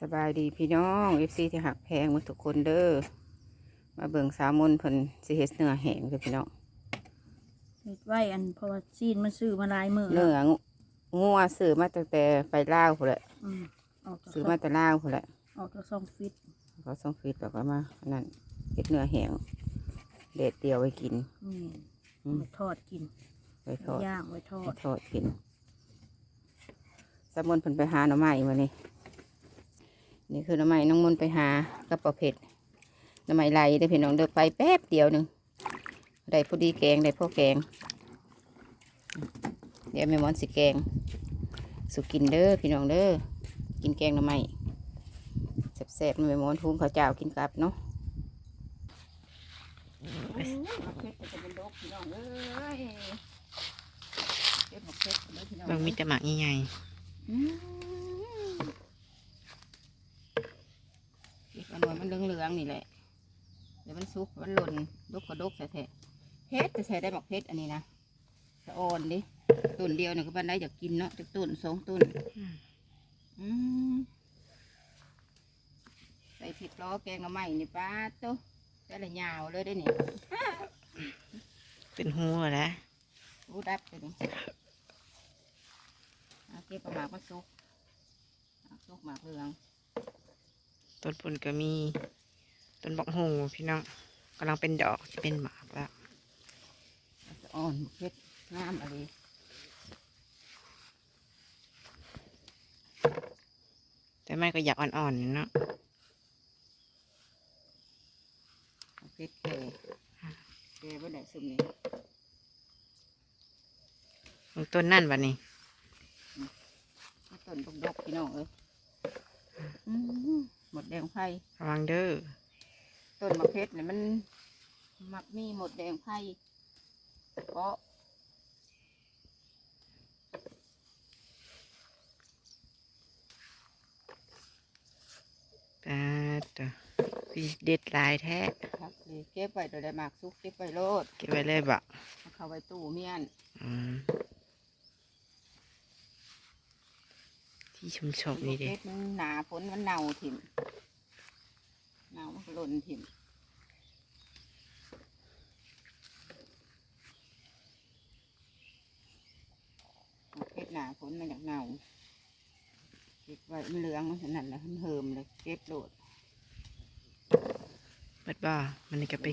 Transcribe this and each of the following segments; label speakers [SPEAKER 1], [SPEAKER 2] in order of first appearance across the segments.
[SPEAKER 1] สบายดีพี่น้องเอฟซีที่หักแพงหมาทุกคนเด้อมาเบิ่งสาวมนต์เพิ่นสิเฮ็ดเนื้อแห้งเด้อพี่น้อง
[SPEAKER 2] เฮ็ดไว้อันเพราะว่าซีนมันซื้อมาหลายมือ
[SPEAKER 1] เนื้องัวซื้อมาตั้งแต่ไปลาวพุ่นแหละ
[SPEAKER 2] อืมออกจาก
[SPEAKER 1] ซื้อมาแต่ลาวพุ่นแหละ
[SPEAKER 2] ออกจากซองฟิต
[SPEAKER 1] เขาส่งฟิตแล้วก็มาอันนั่นเฮ็ดเนื้อแห้งเด็ดเดียวไว้กิน
[SPEAKER 2] นี่
[SPEAKER 1] อืม
[SPEAKER 2] ไว้ทอดกิน
[SPEAKER 1] ไว้ทอด
[SPEAKER 2] ย่างไว้ทอ
[SPEAKER 1] ไว้
[SPEAKER 2] ด
[SPEAKER 1] ทอดกินสาวมนต์เพิ่นไปหาหน่อไม้มานี่ นี่คือหน่อไม้น้องมนต์ไปหากับปลาเผ็ดหน่อไม้ไหลเด้อพี่น้องเด้อไปแป๊บเดียวหนึงได้พอดีแกงได้พอแกง เดี๋ยวแม่หมอนสิแกง สุกินเด้อพี่น้องเด้อกินแกงหน่อไม้แซ่บๆแม่หมอนทุงข้าวเจ้ากินกับเนาะเผ็ดจะเป็นดกพี่น้องเอ้ยเผ็ดหมกเผ็ดเด้อพี่น้อง
[SPEAKER 3] เบิ่งมีแต่หมากใหญ่
[SPEAKER 1] อืมเผ็ดมันหน่อยมันเหลือ งๆนี่แหละ เดี๋ยวมันสุกมันหล่นดกกระดกแท้ๆเผ็ดจะใช้ได้หมกเผ็ดอันนี้นะสะออนดิต้นเดียวเนี่ยก็บ้านได้อยากกินเนาะจากต้นสองต้นอืมใส่ผิดล้อแกงหน่อไม้นี่ป้าโตะแต่ละยาวเลยได้นี่
[SPEAKER 3] ๆเป็นหัวแล้ว
[SPEAKER 1] รู้ดับเลยนี่เอาเก็บกระหมากมาซุกเอาซุกหมากเหลือง
[SPEAKER 3] ต้นปุ่นก็มี ต้นบอกหูพี่น้องกำลังเป็นดอกจะเป็นหมากแล้ว
[SPEAKER 1] เอาสะอ่อนเพชรงามอะไร
[SPEAKER 3] แต่ไม่ก็อยากอ่อนๆอยู่เนาะ
[SPEAKER 1] เอาเพชรแก่แก่บ่ได้ซึมนี่
[SPEAKER 3] บางต้นนั่นวะนี่
[SPEAKER 1] เอาต้นดกดกๆพี่น้องเอ้ยอืมหมดแดงไผ่
[SPEAKER 3] ระวังเด้อ
[SPEAKER 1] ต้นมะเพชรเนี่ยมันมักมีหมดแดงไผ่เพราะ
[SPEAKER 3] ตาตัวพี่เด็ดหลายแท้
[SPEAKER 1] ครับเลยเก็บไว้โดยได้หมากซุกเก็บไว้โลด
[SPEAKER 3] เก็บไว้เลยบะ
[SPEAKER 1] เอาเข้าไว้ตู้เมียน
[SPEAKER 3] อืมที่ชุมชมนี่เด้
[SPEAKER 1] เพชรมันหนาฝนมันเน่าถิ่ม เน่ามันก็หล่นถิ่มเอาเพชรหนาฝนมันอยากเน่าเก็บไว้มันเหลืองมันขนาดนั้นมันเหิมเลยเก็บโลด
[SPEAKER 3] เบิดบ่มันนี่ก็ไป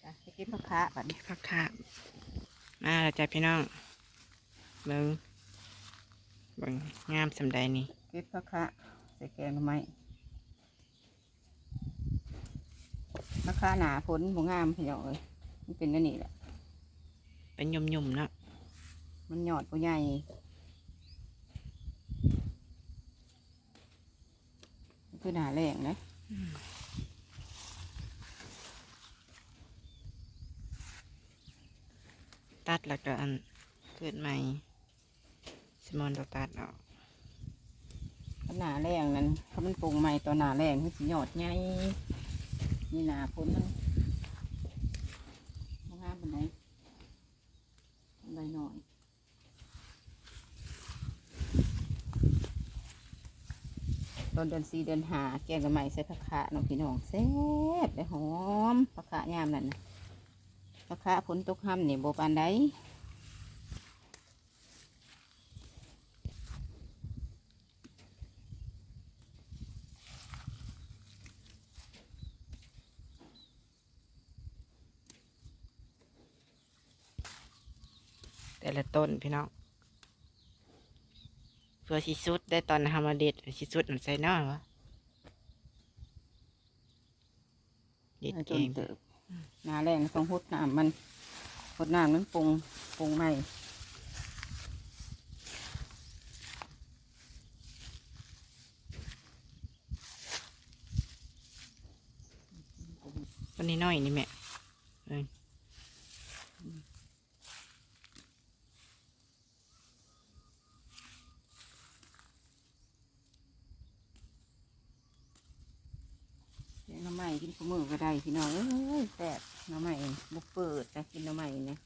[SPEAKER 1] ไปไปเก็บมะขามบัดนี้
[SPEAKER 3] พักขาบมาแล้วจ้ะพี่น้องเบิ่ง เบิ่งงามสำใดนี่
[SPEAKER 1] เก็บมะขามใส่แกงทำไมมะขามหนาฝนบ่งามพี่น้องเอ้ยมันเป็นอันนี้แหละ
[SPEAKER 3] เป็นยุ่มๆเนาะ
[SPEAKER 1] มันหยอดผู้ใหญ่มันคือหนาแรงนะ
[SPEAKER 3] ตัดแล้วก็อันเกิดใหม่ส มอนตัวตัดออก
[SPEAKER 1] ถ้าหนาแรงนั้นถ้ามันปรุงใหม่ตอนหนาแรงมันสิหยอดใหญ่นี่หนาพ้นมันบ่งามปานไหนใบหน่อยตอนเดือนสี่เดือนหาแกงกับใหม่ใส่ผักขะน้องพี่น้องแซ่บได้หอมผักขะยามนั่นนะผักขะผลตกห้ำนี่ยโบปานใด
[SPEAKER 3] แต่ละต้นพี่น้องเพื่อสิสุดได้ตอนทำมาเด็ดสิสุดมันใส่น้อยวะเด็ด
[SPEAKER 1] ให้
[SPEAKER 3] เก
[SPEAKER 1] จน
[SPEAKER 3] ง
[SPEAKER 1] เติบหนาแรงต้องหดน้ำมันหดน้ำมันปรุงปรุงใหม่
[SPEAKER 3] ต้นนี้น้อยนี่แม่เอ้ย
[SPEAKER 1] แกงหน้ำให มือก็ได้พี่น้องเอ้ยแซ่บหน้ำใหม่บุกเปิดแต่กินหน้ำใหม่เนี่ย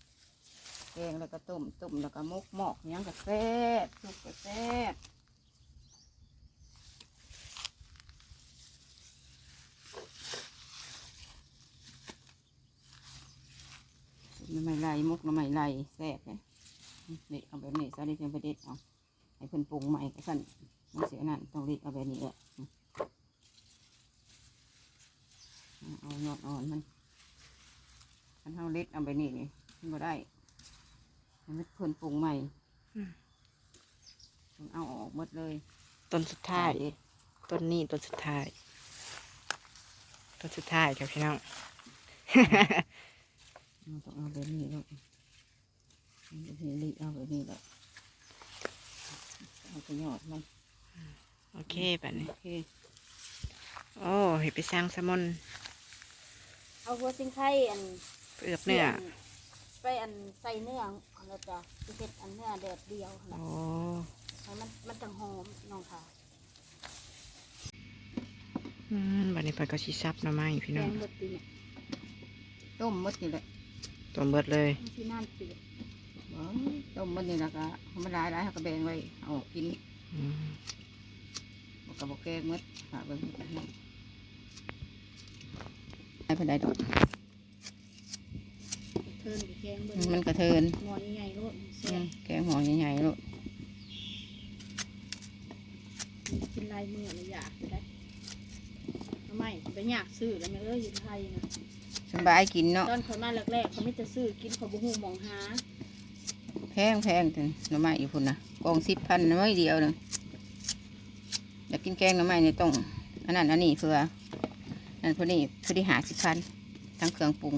[SPEAKER 1] แกงแล้วก็ต้มต้มแล้วก็มกหมอกยังก็แซ่บสุกก็แซ่บน้ำไม่ไหลมุกน้ำไม่ไหลแซ่บเลยเด็ดเอาแบบนี้ซะดิเพียงไปเด็ดเอาให้เพิ่นปรุงใหม่ก็สั่นมันเสียนั่นต้องรีดเอาแบบนี้แหละ เอายอดอ่อนมันมันเท่าเล็ดเอาแบบนี้นี่มันก็ได้มันเพิ่นปรุงใหม่
[SPEAKER 3] อืม
[SPEAKER 1] ต้องเอาออกหมดเลย
[SPEAKER 3] ต้นสุดท้าย
[SPEAKER 1] เด็ด
[SPEAKER 3] ต้นนี้ต้นสุดท้าย ต้นสุดท้ายครับพี่น้อง
[SPEAKER 1] เราต้องเอาแบบนี้ลูกเอาแบบนี้รีดเอาแบบนี้แหละเอาไปยอดมัน
[SPEAKER 3] โอเคแบบนี้
[SPEAKER 1] โอเค
[SPEAKER 3] โอ้เห็ดไปสร้างสมอน
[SPEAKER 2] เอาหัวสิงไข่อัน
[SPEAKER 3] เปลือกเนื้อ
[SPEAKER 2] ไปอันใส่เนื้ออันละจ้ะสิเฮ็ดอันเนื้อแดดเดียวหั่น
[SPEAKER 3] โอ้
[SPEAKER 2] ล่ะให้มันมันจังหอมน้องค่ะ
[SPEAKER 3] อืมบัดนี้เพิ่นก็สิซับหน่อไม้พี่
[SPEAKER 2] แก
[SPEAKER 3] น้อง
[SPEAKER 2] งบดตีเนี่ย
[SPEAKER 1] ต้มหมดนี่แหละ
[SPEAKER 3] ต้มเบิดเลย
[SPEAKER 2] ที่นั่นเปียก
[SPEAKER 1] อ๋อต้มหมดนี่แล้วก็เอามันหลายหลายเขาก็แบ่งไว้เอาออกกิน
[SPEAKER 3] อืม
[SPEAKER 1] บกกระบอกแกงหมดฝากไว้ให้กันให้ ไม่เป็นไรดอก
[SPEAKER 2] เทินกับแกงเบิ่ง
[SPEAKER 1] มันกระเทิน
[SPEAKER 2] หมอใหญ่ๆโลด
[SPEAKER 1] อื
[SPEAKER 2] แซ่
[SPEAKER 1] ม
[SPEAKER 2] บ
[SPEAKER 1] แกงหอใหญ่ๆลูก
[SPEAKER 2] กินลายมือเลยอยากอยู่ได้ทำไมไปอยากซื้อแล้วแม่เอ้ยอยู่ไทยนะ
[SPEAKER 1] สบายกินเนาะ
[SPEAKER 2] ตอนเขามาแรกๆเขาไม่จะซื้อกินเขาบุหูมองหา
[SPEAKER 1] แพงแพงถึงหน่อไม้อยู่พุ่นนะกองสิบพันน้อยเดียวหนึงอยากกินแกงหน่อไม้นี่ต้องอันนั้นอันนี้เพื่อ นั่นพอดีพอดีหาสิบพันทั้งเครื่องปรุง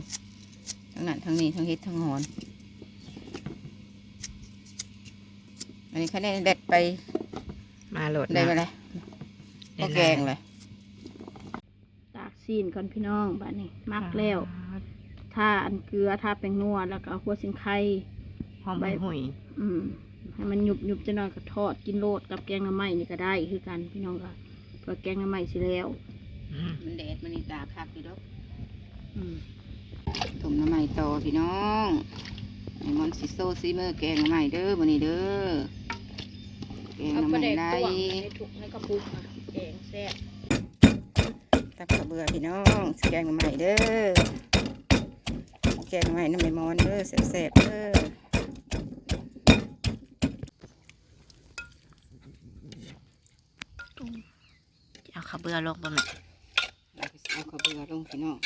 [SPEAKER 1] ทั้งนั้นทั้งนี้ทั้งเฮ็ดทั้งหอน อันนี้คะแนนเด็ดไป
[SPEAKER 3] มาโหลด
[SPEAKER 1] ได้ไหม
[SPEAKER 3] นะ
[SPEAKER 1] ล่ะก็แกงเลย
[SPEAKER 2] ตากซีนก่อนพี่น้องบ้านนี้มักแล้วถ้าอันเกลือถ้าแป้งนัวแล้วก็เอาหัวสิงไข่
[SPEAKER 3] หอมใบหุย
[SPEAKER 2] อืมให้มันหยุบหยุบจะนอนก็ทอดกินโลดกับแกงหน้ำไม้นี่ก็ได้คือกันพี่น้องก็เพื่อแกงหน้ำไม้สิแล้ว
[SPEAKER 3] อื
[SPEAKER 1] มันแดดมันนี่ตาคักอยู่ดอก
[SPEAKER 2] อืม
[SPEAKER 1] ต้มน้ำใหม่ต่อพี่น้องไอ้มอนสิโซซีเมอร์แกงน้ำใหม่เด้อวันนี้เด้อแกงน้ำใหม่
[SPEAKER 2] แดก
[SPEAKER 1] ไล่
[SPEAKER 2] ตวงในถุงในกระปุกอะแกงแซ่บ
[SPEAKER 1] ตับกระเบือพี่น้องแกงน้ำใหม่เด้อแกงน้ำใหม่น้ำใหม่มอนเด้อแซ่บๆเด้อ
[SPEAKER 3] เอาข้าเบื่อลงบ่แม่
[SPEAKER 1] เอาไป เอากระเบือลงพี่น้อง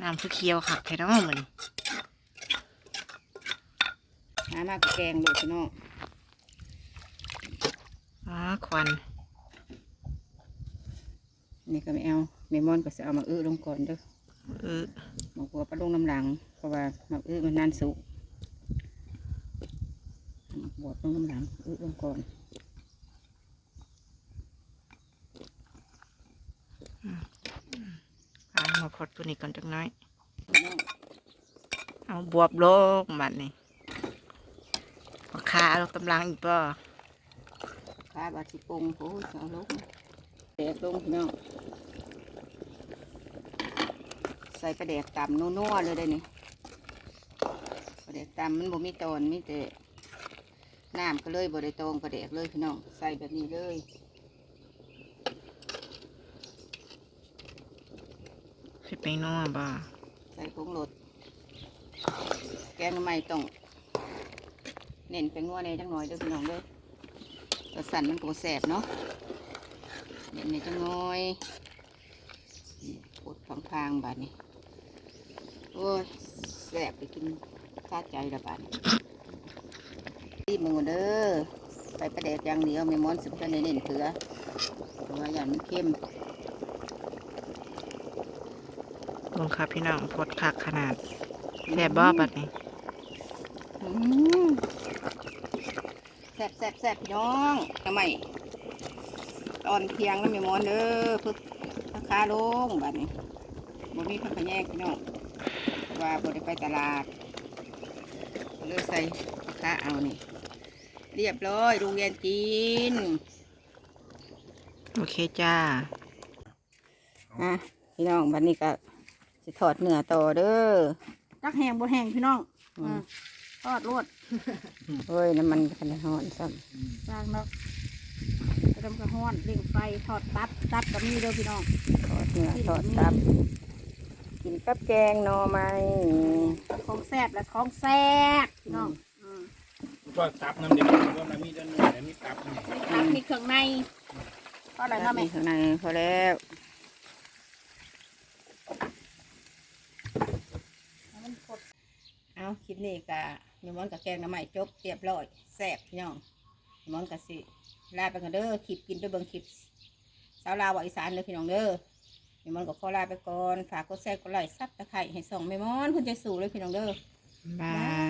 [SPEAKER 3] น้ำคือเคี้ยวคักแท้เนาะมื้อนี้
[SPEAKER 1] หามากกับแกงเลยพี่น้อง
[SPEAKER 3] อ๋อควัน
[SPEAKER 1] นี่ก็ไม่เอาเมมอนก็จะเอามาอื้อลงก่อนเด้อ
[SPEAKER 3] เออ
[SPEAKER 1] หมกบัวปลาลงน้ำหลัง เพราะว่ามาอื้อมันนานสุกหมกบัวปลาลงน้ำหลังอื้อลงก่อน
[SPEAKER 3] พามาพดตัวนี้ก่อนจักน้อย เอาบวบโลงบัดนี้มาคาลงตำลังอีกบ่
[SPEAKER 1] ขาบาดสิปงโอ้ยเอาลงแดกลงพี่น้องใส่ปลาแดกตำนัวๆเลยได้นี่ปลาแดกตำมันบ่มีตอนมีแต่น้ำก็เลยบ่ได้ตองปลาแดกเลยพี่น้องใส่แบบนี้เลย
[SPEAKER 3] สิไปนัวบ่
[SPEAKER 1] ใส่ผงรสแกงใหม่ต้อง เน้นเป็นนัวในจังหน่อยเด้อพี่น้องเด้อกระสันมันก็แสบเนาะเน้นในจังหน่อยนี่กดพางๆบาดนี้โอ้ยแสบไปกินซาใจละบาดรีบมือเด้อใส่ปลาแดกอย่างเดียวไม่ม้อนสุดจะเน้นเถือเพราะว่าอย่างมันเข้ม
[SPEAKER 3] ล งครับพี่น้องพดคักขนาดแซ่บบ่บัดนี้
[SPEAKER 1] อืมแซ่บแซ่บแซ่บพี่น้องทำไมตอนเที่ยงแล้วไม่ม้อนเด้อพึกราคาลงบัดนี้บ่มีผักขะแยงพี่น้องเพราะว่าบ่ได้ไปตลาดก็เลยใส่ราคาเอานี่เรียบร้อยโรงเรียนจีน
[SPEAKER 3] โอเคจ้า
[SPEAKER 1] อะพี่น้องบัดนี้ก็ สิทอดเนื้อต่อเด้อ
[SPEAKER 2] ตักแห้งบ่แห้งพี่น้อง
[SPEAKER 1] อืม
[SPEAKER 2] ทอดรวด
[SPEAKER 1] เฮ้ยน้ำมันกันหอนซ้
[SPEAKER 2] สร้างเนาะกระดมกระห้อนเร่งไฟทอดตับตับก็มีเด้อพี่น้องำ
[SPEAKER 1] ทอดเนื้อทอดตับ กินกับแกงหน่อไม้
[SPEAKER 2] ของแซ่บและของแซ่บพี่น้องอืม
[SPEAKER 4] ก็ตับน้ำเดียวว่ามันมีด้านหนึ่งแต่มีตับนี่
[SPEAKER 2] ตับมีเครื่องในทอดอะไรเนาะแม่
[SPEAKER 1] ข้างในพอแล้ว
[SPEAKER 2] มันกด
[SPEAKER 1] เอาคลิปนี้กะยมอนกับแกงน้ำใหม่จบเรียบร้อยแซ่บพี่น้องมีมอนกับสิลาไปกันเด้อคลิปกินด้วยเบิ่งคลิปสาวลาวอีสานเด้อพี่น้องเด้อมีมอนกับขอลาไปก่อนฝากกดแซ่บกดไลค์ซับตะไคร้ให้ส่องแม่มอนคุณใจสู่เลยพี่น้องเด้อ
[SPEAKER 3] บาย